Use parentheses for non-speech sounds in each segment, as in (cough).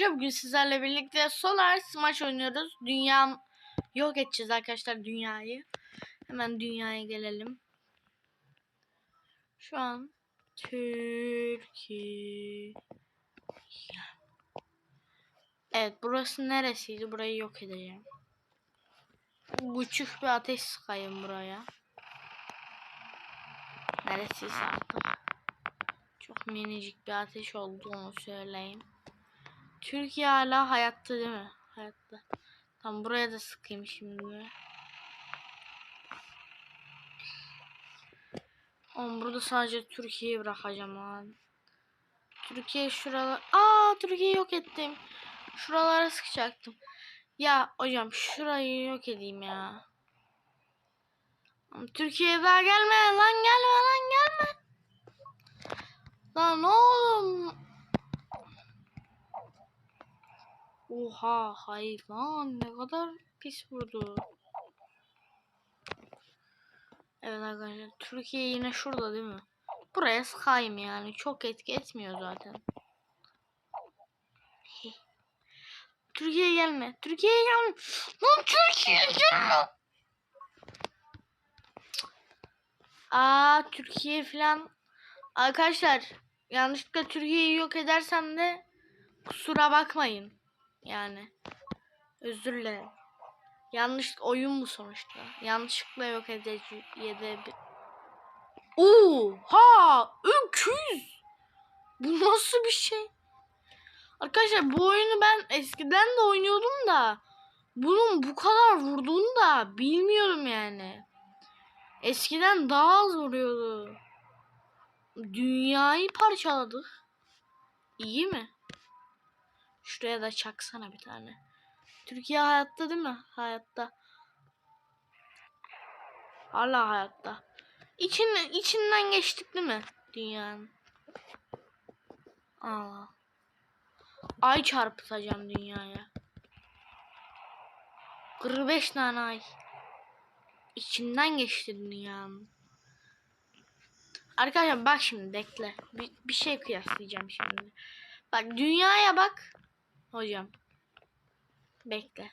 arkadaşlar. Bugün sizlerle birlikte Solar Smash oynuyoruz. Dünya yok edeceğiz arkadaşlar dünyayı. Hemen dünyaya gelelim. Şu an Türkiye. Evet burası neresiydi? Burayı yok edeceğim. Küçük bir ateş sıkayım buraya. Neresiyse artık. Çok minicik bir ateş olduğunu söyleyeyim. Türkiye hala hayatta değil mi? Hayatta. Tam buraya da sıkayım şimdi. Oğlum burada sadece Türkiye'yi bırakacağım lan. Türkiye şuralar... Aa Türkiye'yi yok ettim. Şuralara sıkacaktım. Ya hocam şurayı yok edeyim ya. Türkiye'ye daha gelme lan gelme lan gelme. Lan oğlum. Oha hayvan ne kadar pis vurdu. Evet arkadaşlar Türkiye yine şurada değil mi? Buraya sıkayım yani çok etki etmiyor zaten. Türkiye'ye gelme. Türkiye'ye gelme. Lan Türkiye'ye gelme. Aa Türkiye falan. Arkadaşlar yanlışlıkla Türkiye'yi yok edersem de kusura bakmayın. Yani özür dilerim. Yanlış oyun bu sonuçta. Yanlışlıkla yok edici yedebi. Oo ha öküz. Bu nasıl bir şey? Arkadaşlar bu oyunu ben eskiden de oynuyordum da bunun bu kadar vurduğunu da bilmiyorum yani. Eskiden daha az vuruyordu. Dünyayı parçaladık. İyi mi? Şuraya da çaksana bir tane. Türkiye hayatta değil mi? Hayatta. Hala hayatta. İçin, içinden geçtik değil mi? Dünyanın. Aa. Ay çarpıtacağım dünyaya. 45 tane ay. İçinden geçti dünyanın. Arkadaşlar bak şimdi bekle. Bir, bir şey kıyaslayacağım şimdi. Bak dünyaya bak. Hocam. Bekle.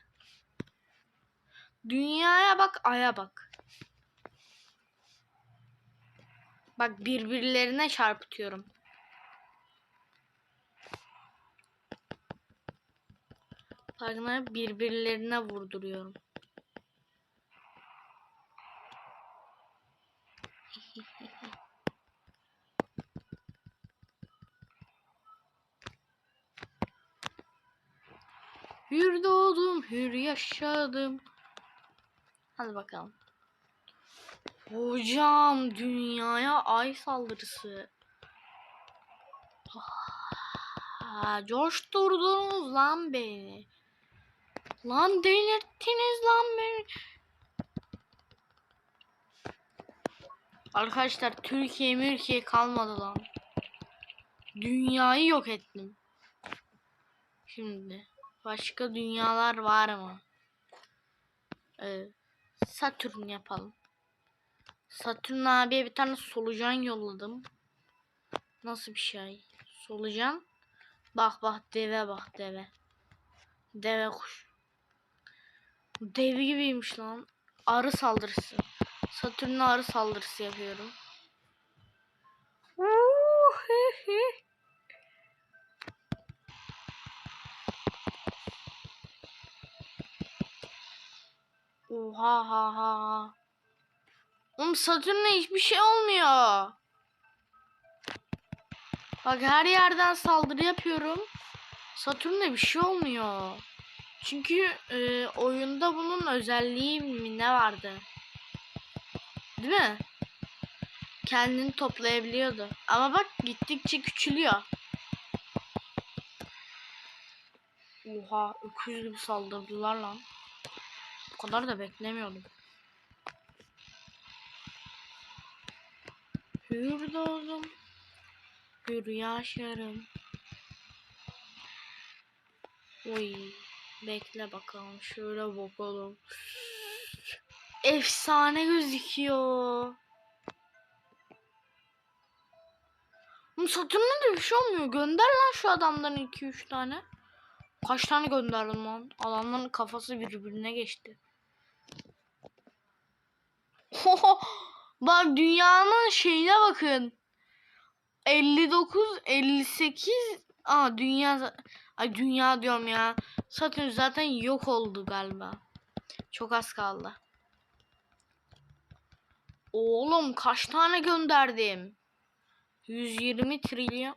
Dünyaya bak, aya bak. Bak birbirlerine çarpıtıyorum. Bakın birbirlerine vurduruyorum. (laughs) Hür doğdum, hür yaşadım. Hadi bakalım. Hocam dünyaya ay saldırısı. Ha, coşturdunuz lan beni. Lan delirttiniz lan beni. Arkadaşlar Türkiye Mürkiye kalmadı lan. Dünyayı yok ettim. Şimdi. Başka dünyalar var mı? Ee, Satürn yapalım. Satürn abiye bir tane solucan yolladım. Nasıl bir şey? Solucan. Bak bak deve bak deve. Deve kuş. Dev gibiymiş lan. Arı saldırısı. Satürn'e arı saldırısı yapıyorum. Oha ha ha. Oğlum Satürn'e hiçbir şey olmuyor. Bak her yerden saldırı yapıyorum. Satürn'e bir şey olmuyor. Çünkü e, oyunda bunun özelliği mi ne vardı? Değil mi? Kendini toplayabiliyordu. Ama bak gittikçe küçülüyor. Oha öküz gibi saldırdılar lan. Kadar da beklemiyordum. Hür doğdum. Hür yaşarım. Oy. Bekle bakalım. Şöyle bakalım. Efsane gözüküyor. Satürn'e de bir şey olmuyor. Gönder lan şu adamdan 2-3 tane. Kaç tane gönderdim lan? Adamların kafası birbirine geçti. (laughs) Bak dünyanın şeyine bakın. 59, 58. Aa dünya Ay dünya diyorum ya. Satürn zaten yok oldu galiba. Çok az kaldı. Oğlum kaç tane gönderdim? 120 trilyon.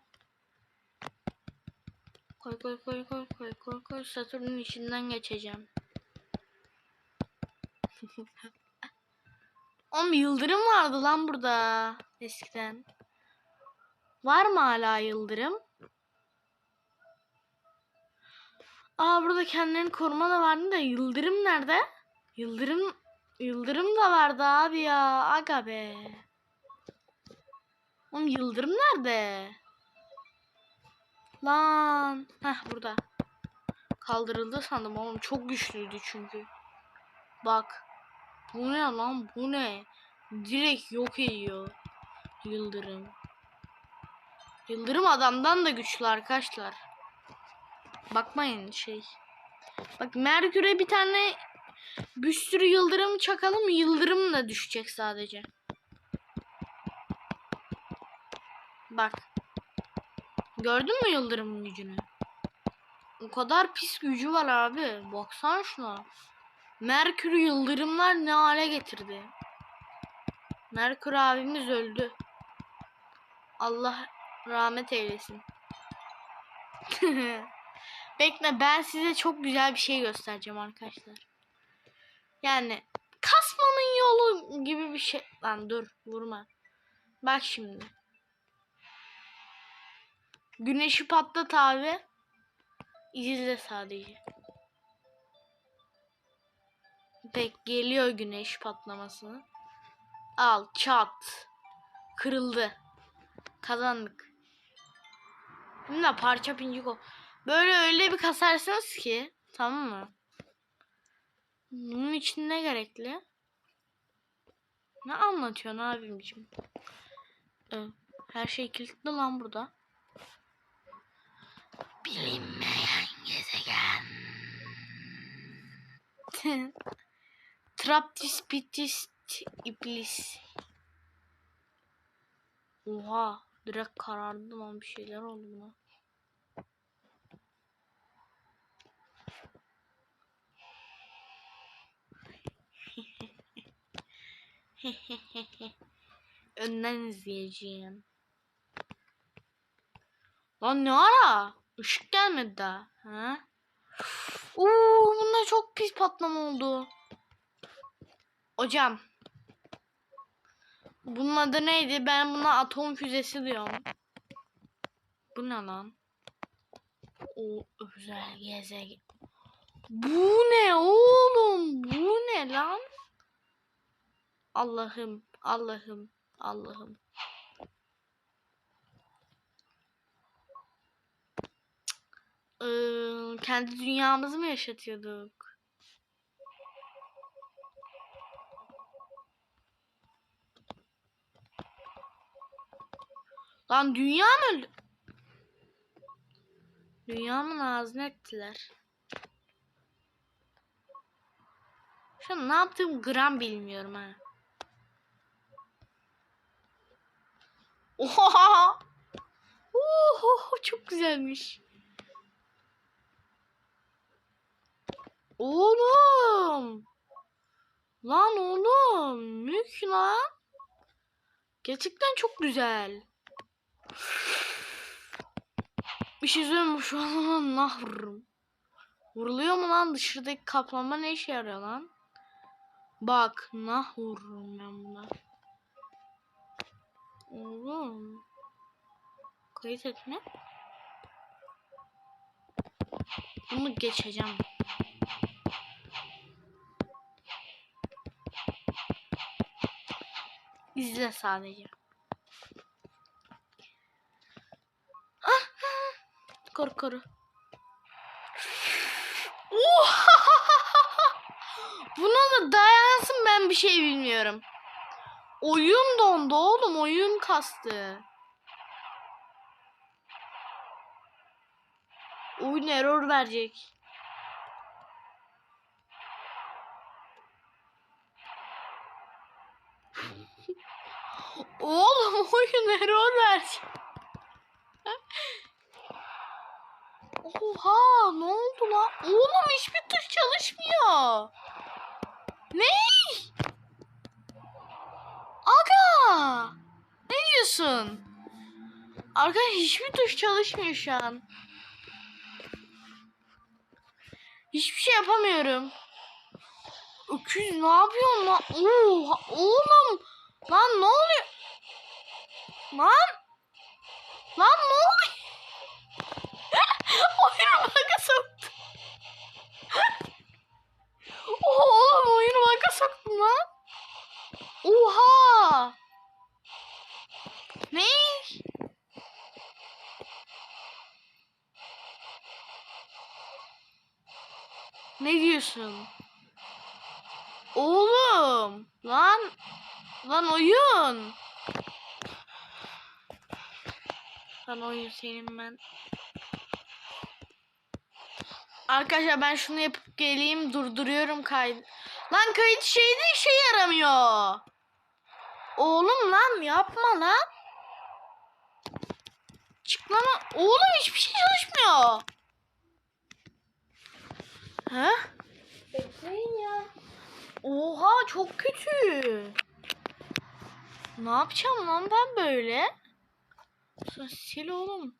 Koy koy koy koy koy koy koy Satürn'ün içinden geçeceğim. (laughs) Oğlum yıldırım vardı lan burada eskiden. Var mı hala yıldırım? Aa burada kendilerini koruma da vardı da yıldırım nerede? Yıldırım yıldırım da vardı abi ya. Aga be. Oğlum yıldırım nerede? Lan. Heh burada. Kaldırıldı sandım oğlum. Çok güçlüydü çünkü. Bak. Bu ne lan? Bu ne? Direkt yok ediyor. Yıldırım. Yıldırım adamdan da güçlü arkadaşlar. Bakmayın şey. Bak Merkür'e bir tane bir sürü yıldırım çakalım. Yıldırım da düşecek sadece. Bak. Gördün mü yıldırımın gücünü? O kadar pis gücü var abi. Baksana şuna. Merkür yıldırımlar ne hale getirdi. Merkür abimiz öldü. Allah rahmet eylesin. (laughs) Bekle ben size çok güzel bir şey göstereceğim arkadaşlar. Yani kasmanın yolu gibi bir şey. Lan dur vurma. Bak şimdi. Güneşi patlat abi. İzle sadece. Pek geliyor güneş patlaması. Al çat. Kırıldı. Kazandık. Şimdi parça pincik o. Böyle öyle bir kasarsınız ki. Tamam mı? Bunun için ne gerekli? Ne anlatıyorsun abimciğim? Ee, her şey kilitli lan burada. Bilinmeyen gezegen. (laughs) Traptis pitist iblis. Oha. Direkt karardı lan bir şeyler oldu buna. (laughs) Önden izleyeceğim. Lan ne ara? Işık gelmedi daha. Ha? Uuu bunda çok pis patlama oldu. Hocam. Bunun adı neydi? Ben buna atom füzesi diyorum. Bu ne lan? O özel gezegen. Bu ne oğlum? Bu ne lan? Allah'ım, Allah'ım, Allah'ım. Ee, kendi dünyamızı mı yaşatıyorduk? Lan dünya mı? Dünyamın ağzını ettiler. Şu an ne yaptığım gram bilmiyorum ha. Oha! Oho, çok güzelmiş. Oğlum. Lan oğlum. Mük lan. Gerçekten çok güzel. Bir şey söyleyeyim mi? Şu an nah vururum. Vuruluyor mu lan? Dışarıdaki kaplama ne işe yarıyor lan? Bak nah vururum ben buna. Oğlum. Kayıt etme. Bunu geçeceğim. İzle sadece. Koru. Oha! (laughs) Buna da dayansın ben bir şey bilmiyorum. Oyun dondu oğlum oyun kastı. oyun error verecek. (laughs) Oğlum oyun error verecek. (laughs) Oha ne oldu lan? Oğlum hiçbir tuş çalışmıyor. Ne? Aga! Ne diyorsun? Arkadaş hiçbir tuş çalışmıyor şu an. Hiçbir şey yapamıyorum. Öküz ne yapıyorsun lan? Oha, oğlum! Lan ne oluyor? Lan! Lan ne oluyor? Oyunu baka soktu. Oha oğlum oyunu baka soktum lan. Oha! Ne? Ne diyorsun? Oğlum! Lan! Lan oyun! Lan oyun senin ben. Arkadaşlar ben şunu yapıp geleyim durduruyorum kaydı. Lan kayıt şeyde işe yaramıyor. Oğlum lan yapma lan. Çıklama. Oğlum hiçbir şey çalışmıyor. He? Bekleyin ya. Oha çok kötü. Ne yapacağım lan ben böyle? Sil oğlum.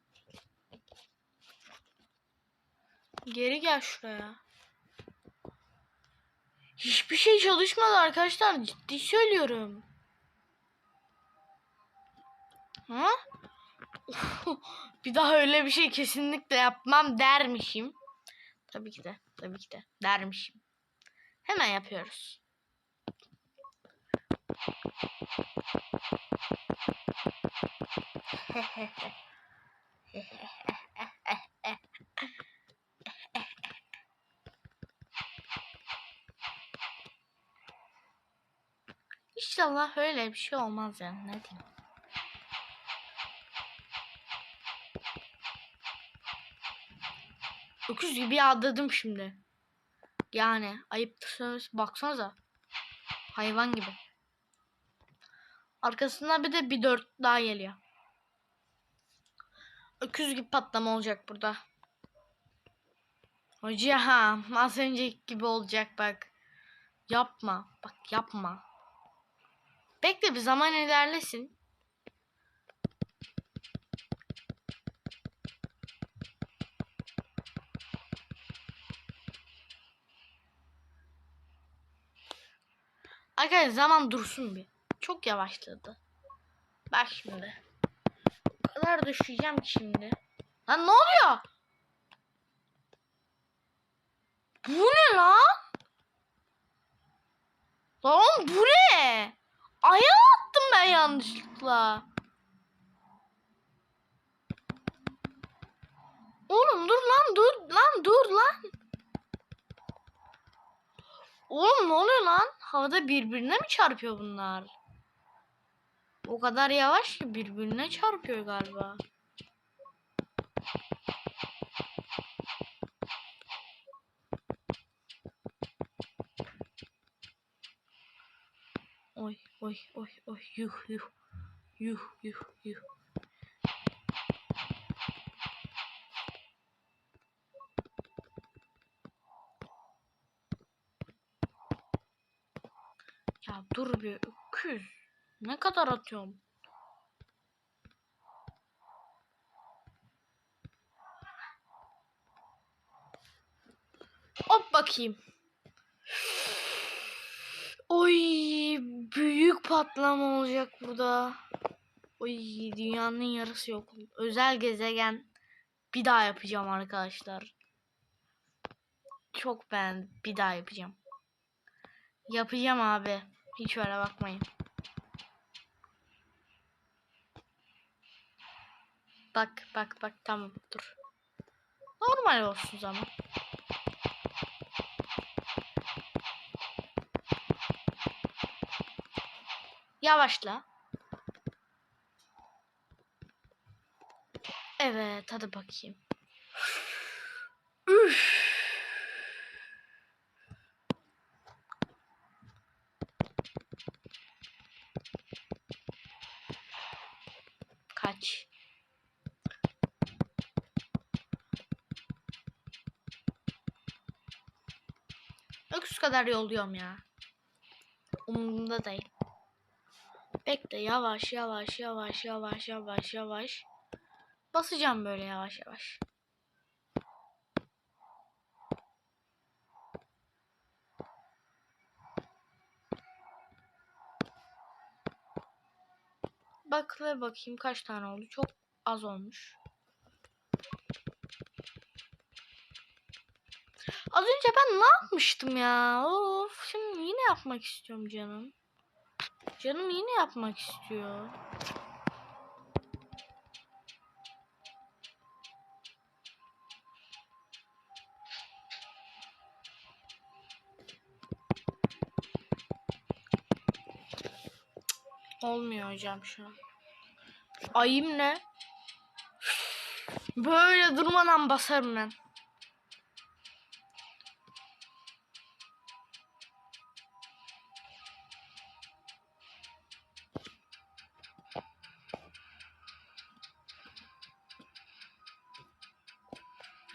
Geri gel şuraya. Hiçbir şey çalışmadı arkadaşlar. Ciddi söylüyorum. Ha? (laughs) bir daha öyle bir şey kesinlikle yapmam dermişim. Tabii ki de. Tabii ki de. Dermişim. Hemen yapıyoruz. (laughs) İnşallah öyle bir şey olmaz yani ne diyeyim. Öküz gibi yağdırdım şimdi. Yani ayıptır söylemesi. Baksanıza. Hayvan gibi. Arkasında bir de bir dört daha geliyor. Öküz gibi patlama olacak burada. Hocam az önceki gibi olacak bak. Yapma. Bak yapma. Bekle bir zaman ilerlesin. Arkadaşlar zaman dursun bir. Çok yavaşladı. Bak şimdi. O kadar düşeceğim ki şimdi. Lan ne oluyor? Bu ne lan? Lan bu ne? Ayağa attım ben yanlışlıkla. Oğlum dur lan dur lan dur lan. Oğlum ne oluyor lan? Havada birbirine mi çarpıyor bunlar? O kadar yavaş ki birbirine çarpıyor galiba. Oy oy oy yuh yuh. Yuh yuh yuh. Ya dur bir öküz. Ne kadar atıyorum? Hop bakayım. Oy büyük patlama olacak burada. Oy dünyanın yarısı yok. Özel gezegen bir daha yapacağım arkadaşlar. Çok ben bir daha yapacağım. Yapacağım abi. Hiç öyle bakmayın. Bak bak bak tamam dur. Normal olsun zaman. Yavaşla. Evet hadi bakayım. Üf. Kaç. Öküz kadar yolluyorum ya. Umurumda değil. Bekle yavaş yavaş yavaş yavaş yavaş yavaş. Basacağım böyle yavaş yavaş. Bak ve bakayım kaç tane oldu. Çok az olmuş. Az önce ben ne yapmıştım ya? Of, şimdi yine yapmak istiyorum canım. Canım yine yapmak istiyor. Olmuyor hocam şu an. Ayım ne? Böyle durmadan basarım ben.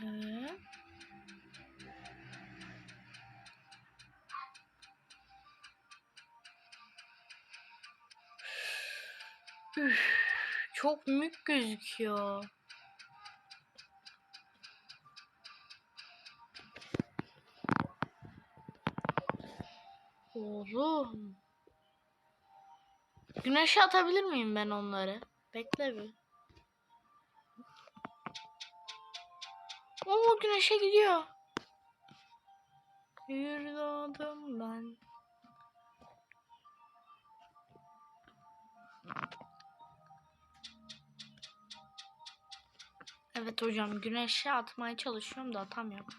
Evet. Üf, çok mük gözüküyor. Oğlum. Güneşe atabilir miyim ben onları? Bekle bir. Oo güneşe gidiyor. Doğdum ben. Evet hocam güneşe atmaya çalışıyorum da atamıyorum.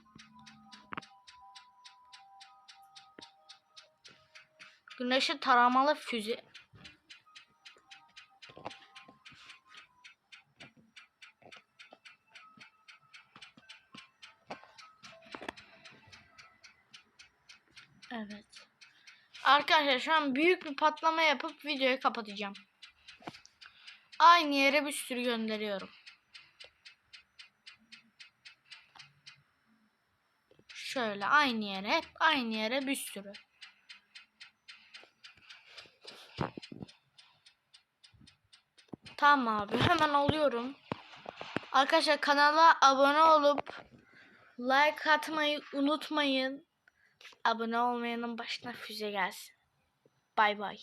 Güneşe taramalı füze. Evet. Arkadaşlar şu an büyük bir patlama yapıp videoyu kapatacağım. Aynı yere bir sürü gönderiyorum. Şöyle aynı yere, hep aynı yere bir sürü. Tamam abi (laughs) hemen alıyorum. Arkadaşlar kanala abone olup like atmayı unutmayın. Abone olmayanın başına füze gelsin. Bay bay.